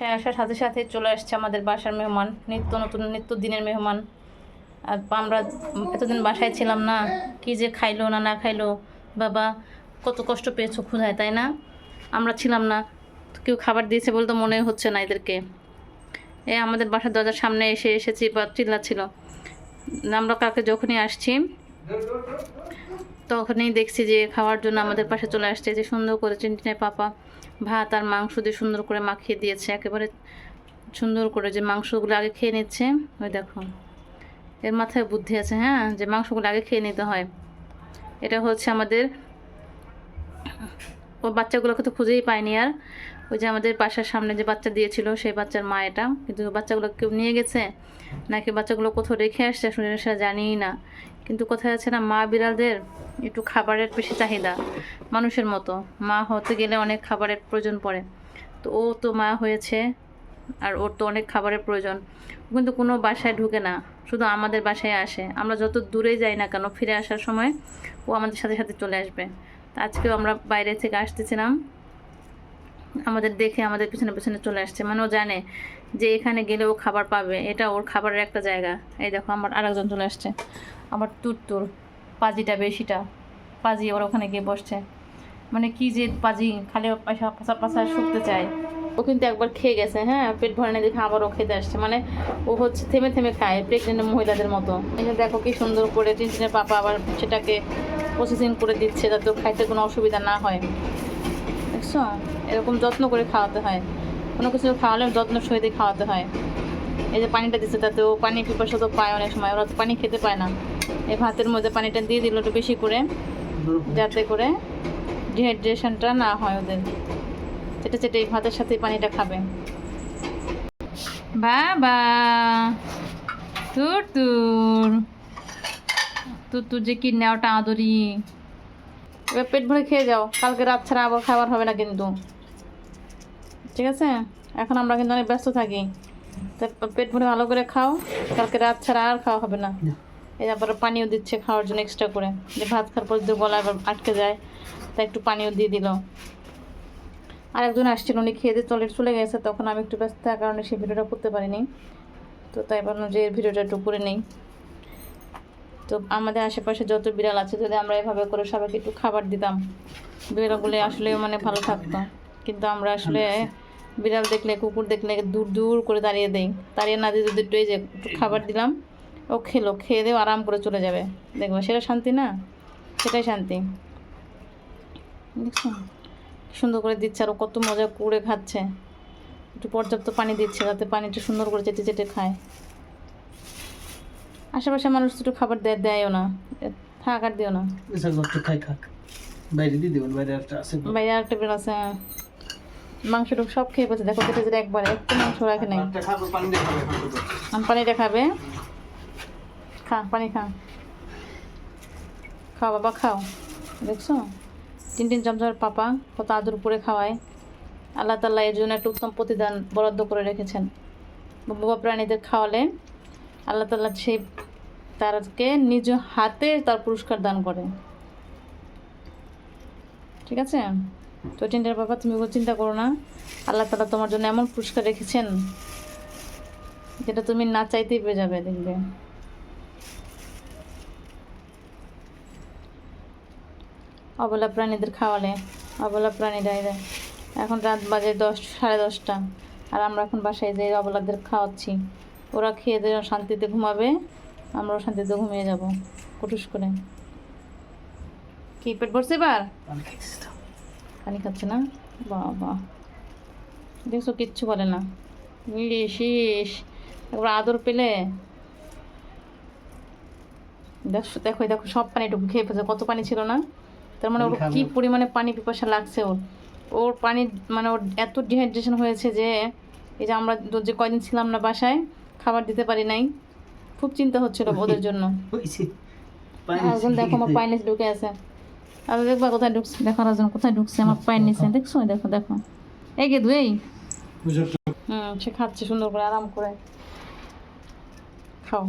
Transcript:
বাসায় আসার সাথে সাথে চলে আসছে আমাদের বাসার মেহমান। নিত্য নতুন, নিত্য দিনের মেহমান। আর আমরা এতদিন বাসায় ছিলাম না, কি যে খাইলো না না খাইলো, বাবা কত কষ্ট পেয়েছ ক্ষুধায়, তাই না? আমরা ছিলাম না, কেউ খাবার দিয়েছে বলে তো মনে হচ্ছে না এদেরকে। এ, আমাদের বাসার দরজার সামনে এসে এসেছি বা চিল্লাচ্ছিল। আমরা কাকে যখনই আসছি তখনই দেখছি যে খাওয়ার জন্য আমাদের পাশে চলে আসছে যে সুন্দর করে চিনটিনে পাপা ভাত আর মাংস দিয়ে সুন্দর করে মাখিয়ে দিয়েছে, একেবারে সুন্দর করে যে মাংসগুলো আগে খেয়ে নিচ্ছে। ওই দেখো এর মাথায় বুদ্ধি আছে হ্যাঁ যে মাংসগুলো আগে খেয়ে নিতে হয়। এটা হচ্ছে আমাদের, ও বাচ্চাগুলোকে তো খুঁজেই পায়নি আর। ওই যে আমাদের বাসার সামনে যে বাচ্চা দিয়েছিল, সেই বাচ্চার মা এটা। কিন্তু বাচ্চাগুলো কেউ নিয়ে গেছে? নাকি বাচ্চাগুলো কোথাও রেখে আসছে? শুনে সেটা জানিই না। কিন্তু কোথায় আছে না মা বিড়ালদের? একটু খাবারের বেশি চাহিদা, মানুষের মতো। মা হতে গেলে অনেক খাবারের প্রয়োজন পড়ে। তো ও তো মা হয়েছে, আর ওর তো অনেক খাবারের প্রয়োজন। কিন্তু কোনো বাসায় ঢুকে না, শুধু আমাদের বাসায় আসে। আমরা যত দূরে যাই না কেন, ফিরে আসার সময় ও আমাদের সাথে সাথে চলে আসবে। তা আজকেও আমরা বাইরে থেকে আসতেছিলাম। আমাদের দেখে আমাদের পিছনে পিছনে চলে আসছে। মানে ও জানে যে এখানে গেলে ও খাবার পাবে। এটা ওর খাবারের একটা জায়গা। এই দেখো, আমার আরেকজন চলে আসছে। আমার তুরতুর পাজিটা, বেশিটা। পাজি ওর ওখানে গিয়ে বসছে। মানে কি যে পাজি, খালি পাশা পাশা শুকতে চায়। ও কিন্তু একবার খেয়ে গেছে হ্যাঁ? পেট ভরে না দেখে আবারও খেতে আসছে। মানে ও হচ্ছে থেমে থেমে খায় প্রেগনেন্ট মহিলাদের মতো। যে দেখো কি সুন্দর করে টিনটিনের পাপা আবার সেটাকে প্রসেসিং করে দিচ্ছে, যাতে খাইতে কোনো অসুবিধা না হয়। দেখছ? এরকম যত্ন করে খাওয়াতে হয়। কোনো কিছু খাওয়ালে যত্ন সহিতে খাওয়াতে হয়। এই যে পানিটা দিচ্ছে তাতে ও পানি পিপাসা তো পায় অনেক সময়। ওরা তো পানি খেতে পায় না। এই ভাতের মধ্যে পানিটা দিয়ে দিল একটু বেশি করে, যাতে করে ডিহাইড্রেশনটা না হয় ওদের। চেটে চেটে এই ভাতের সাথে পানিটা খাবে। বাবা! তুর তুর। তুর তুর যে কি নেওয়াটা আদরি। এবার পেট ভরে খেয়ে যাও। কালকে রাত ছাড়া আবার খাবার হবে না কিন্তু। ঠিক আছে? এখন আমরা কিন্তু অনেক ব্যস্ত থাকি। তা পেট ভরে ভালো করে খাও। কালকে রাত ছাড়া আর খাওয়া হবে না। তারপরে পানিও দিচ্ছে খাওয়ার জন্য এক্সট্রা করে। যে ভাত খাওয়ার পর যদি গলা এবার আটকে যায়, তা একটু পানিও দিয়ে দিল। আর একজন আসছিল, উনি খেয়ে দিয়ে চলে চলে গেছে। তখন আমি একটু ব্যস্ত থাকার কারণে সেই ভিডিওটা করতে পারিনি। তো তাই ভাবলাম যে এর ভিডিওটা একটু করে নেই। তো আমাদের আশেপাশে যত বিড়াল আছে, যদি আমরা এভাবে করে সবাইকে একটু খাবার দিতাম, বিড়ালগুলো আসলে মানে ভালো থাকতো। কিন্তু আমরা আসলে বিড়াল দেখলে, কুকুর দেখলে দূর দূর করে দাঁড়িয়ে দেই। দাঁড়িয়ে না দিয়ে যদি একটু যে একটু খাবার দিলাম, ও খেলো, খেয়ে দেও আরাম করে চলে যাবে। দেখব, সেটা শান্তি না? সেটাই শান্তি। সুন্দর করে দিচ্ছে আর কত মজা করে খাচ্ছে। একটু পর্যাপ্ত পানি দিচ্ছে, যাতে পানিটা সুন্দর করে চেটে চেটে খায়। আশেপাশে মানুষ একটু খাবার দেয় দেয়ও না। থাক আর দিও না। খাই খাক বাইরে দিয়ে দেবেন বাইরে একটা আছে বাইরে আরেকটা বের আছে হ্যাঁ। মাংসটা সব খেয়ে পেয়েছে দেখো কেটে যেটা একবারে একটু মাংস রাখে নাই। একটা। আমি পানিটা খাবে? খা পানি খা। খাও বাবা খাও। দেখছ? তিন তিন চামচার পাপা কত আদর করে খাওয়ায়। আল্লাহ তাল্লাহ এর জন্য একটা উত্তম প্রতিদান বরাদ্দ করে রেখেছেন। বাবা প্রাণীদের খাওয়ালে আল্লাহ তাল্লাহ সেই তারকে নিজ হাতে তার পুরস্কার দান করে। ঠিক আছে? তো চিন্তার বাবা, তুমি চিন্তা করো না। আল্লাহ তালা তোমার জন্য এমন পুরস্কার রেখেছেন যেটা তুমি না চাইতেই পেয়ে যাবে, দেখবে। অবলা প্রাণীদের খাওয়ালে, অবলা প্রাণীরা এখন রাত বাজে দশ, সাড়ে দশটা, আর আমরা এখন বাসায় যাই অবলাদের খাওয়াচ্ছি। ওরা খেয়ে দিয়ে শান্তিতে ঘুমাবে। আমরাও শান্তিতে ঘুমিয়ে যাব কুটুস করে। কি পেট ভরছে এবার? পানি। পানি খাচ্ছে না? বাবা। দেখছ কিচ্ছু বলে না। ইস ইস একবার আদর পেলে। দেখো দেখো দেখো সব পানিটুকু খেয়ে ফেলছে। কত পানি ছিল না? তার মানে ওর পানি কি পরিমাণে পানি পিপাসা লাগছে ওর? ওর পানি মানে ওর এত ডিহাইড্রেশন হয়েছে যে এই যে আমরা যে কয়দিন ছিলাম না বাসায় খাবার দিতে পারি নাই। খুব চিন্তা হচ্ছিল ওদের জন্য। এখন একজন দেখো আমার পায়ের নিচে ঢুকে আছে। আর দেখবা কোথায় ঢুকছে? দেখো একজন কোথায় ঢুকছে আমার পায়ের নিচে। দেখছ? দেখো দেখো। এগে দু এই হুম সে খাচ্ছে সুন্দর করে আরাম করে। খাও।